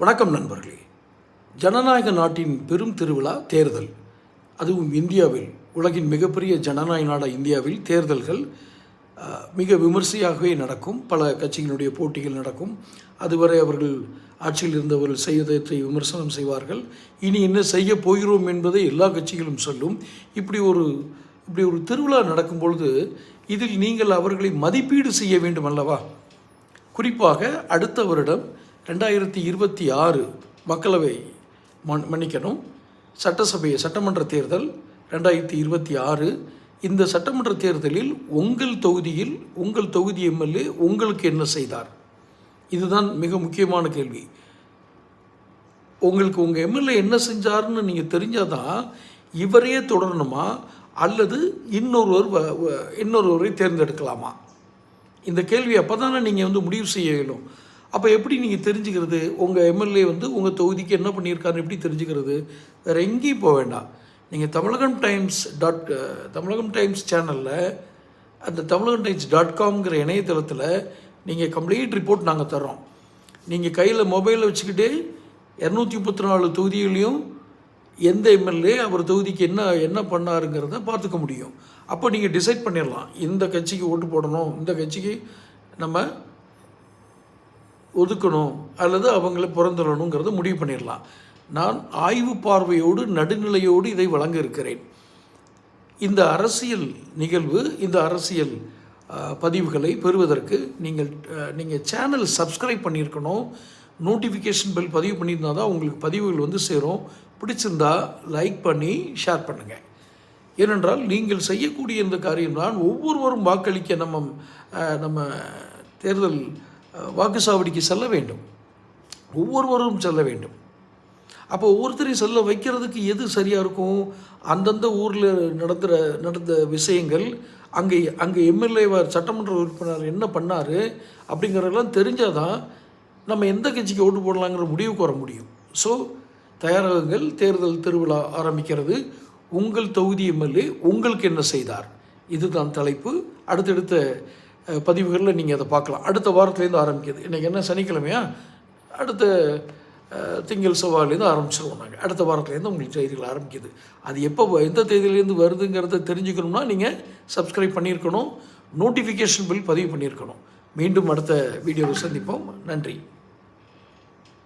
வணக்கம் நண்பர்களே. ஜனநாயக நாட்டின் பெரும் திருவிழா தேர்தல். அதுவும் இந்தியாவில் உலகின் மிகப்பெரிய ஜனநாயக நாடாக இந்தியாவில் தேர்தல்கள் மிக விமர்சையாகவே நடக்கும். பல கட்சிகளுடைய போட்டிகள் நடக்கும். அதுவரை அவர்கள் ஆட்சியில் இருந்தவர்கள் செய்ததை விமர்சனம் செய்வார்கள். இனி என்ன செய்ய போகிறோம் என்பதை எல்லா கட்சிகளும் சொல்லும். இப்படி ஒரு இப்படி ஒரு திருவிழா நடக்கும் பொழுது இதில் நீங்கள் அவர்களை மதிப்பீடு செய்ய வேண்டும் அல்லவா? குறிப்பாக அடுத்த வருடம் ரெண்டாயிரத்தி இருபத்தி ஆறு மக்களவை மன் மன்னிக்கணும். சட்டசபை சட்டமன்ற தேர்தல் ரெண்டாயிரத்தி இருபத்தி ஆறு. இந்த சட்டமன்ற தேர்தலில் உங்கள் தொகுதியில் உங்கள் தொகுதி எம்எல்ஏ உங்களுக்கு என்ன செய்தார்? இதுதான் மிக முக்கியமான கேள்வி. உங்களுக்கு உங்கள் எம்எல்ஏ என்ன செஞ்சாருன்னு நீங்கள் தெரிஞ்சாதான் இவரையே தொடரணுமா? அல்லது இன்னொருவர் வ- இன்னொருவரை தேர்ந்தெடுக்கலாமா? இந்த கேள்வி அப்போ தானே நீங்கள் வந்து முடிவு செய்ய இயலும். அப்போ எப்படி நீங்கள் தெரிஞ்சுக்கிறது? உங்கள் எம்எல்ஏ வந்து உங்கள் தொகுதிக்கு என்ன பண்ணியிருக்காருன்னு எப்படி தெரிஞ்சுக்கிறது? வேறு எங்கேயும் போக வேண்டாம். நீங்கள் Tamilagam Times dot Tamilagam Times சேனலில் அந்த தமிழகம் டைம்ஸ் டாட் காம்ங்கிற இணையதளத்தில் நீங்கள் கம்ப்ளீட் ரிப்போர்ட் நாங்கள் தர்றோம். நீங்கள் கையில் மொபைலில் வச்சுக்கிட்டு இரநூத்தி முப்பத்தி நாலு தொகுதிகளையும் எந்த எம்எல்ஏ அவர் தொகுதிக்கு என்ன என்ன பண்ணாருங்கிறத பார்த்துக்க முடியும். அப்போ நீங்கள் டிசைட் பண்ணிடலாம். இந்த கட்சிக்கு ஓட்டு போடணும். இந்த கட்சிக்கு நம்ம ஒதுக்கணும் அல்லது அவங்கள புறந்தள்ளணுங்கிறத முடிவு பண்ணிடலாம். நான் ஆய்வு பார்வையோடு நடுநிலையோடு இதை வழங்க இருக்கிறேன். இந்த அரசியல் நிகழ்வு இந்த அரசியல் பதிவுகளை பெறுவதற்கு நீங்கள் நீங்கள் சேனல் சப்ஸ்கிரைப் பண்ணியிருக்கணும். நோட்டிஃபிகேஷன் பெல் பதிவு பண்ணியிருந்தா தான் உங்களுக்கு பதிவுகள் வந்து சேரும். பிடிச்சிருந்தா லைக் பண்ணி ஷேர் பண்ணுங்கள் ஏனென்றால் நீங்கள் செய்யக்கூடிய இந்த காரியம்தான் ஒவ்வொருவரும் வாக்களிக்க நம்ம நம்ம தேர்தல் வாக்கு சாவடிக்கு செல்ல வேண்டும். ஒவ்வொருவரும் செல்ல வேண்டும். அப்போ ஒவ்வொருத்தரையும் செல்ல வைக்கிறதுக்கு எது சரியாக இருக்கும்? அந்தந்த ஊரில் நடந்துற நடந்த விஷயங்கள் அங்கே அங்கே எம்எல்ஏவார் சட்டமன்ற உறுப்பினர் என்ன பண்ணார் அப்படிங்கிறதெல்லாம் தெரிஞ்சால் தான் நம்ம எந்த கட்சிக்கு ஓட்டு போடலாங்கிற முடிவுக்கு வர முடியும். ஸோ தயாராகுங்கள் தேர்தல் திருவிழா ஆரம்பிக்கிறது. உங்கள் தொகுதி எம்எல்ஏ உங்களுக்கு என்ன செய்தார்? இதுதான் தலைப்பு. அடுத்தடுத்த பதிவுகளில் நீங்கள் அதை பார்க்கலாம். அடுத்த வாரத்துலேருந்து ஆரம்பிக்குது. இன்றைக்கி என்ன? சனிக்கிழமையா? அடுத்த திங்கள் செவ்வாயிலேருந்து ஆரம்பிச்சிருவோம் நாங்கள் அடுத்த வாரத்துலேருந்து உங்களுக்கு செய்திகள் ஆரம்பிக்குது. அது எப்போ எந்த தேதியிலேருந்து வருதுங்கிறத தெரிஞ்சுக்கணும்னா நீங்கள் சப்ஸ்கிரைப் பண்ணியிருக்கணும். நோட்டிஃபிகேஷன் பில் பதிவு பண்ணியிருக்கணும். மீண்டும் அடுத்த வீடியோவில் சந்திப்போம். நன்றி.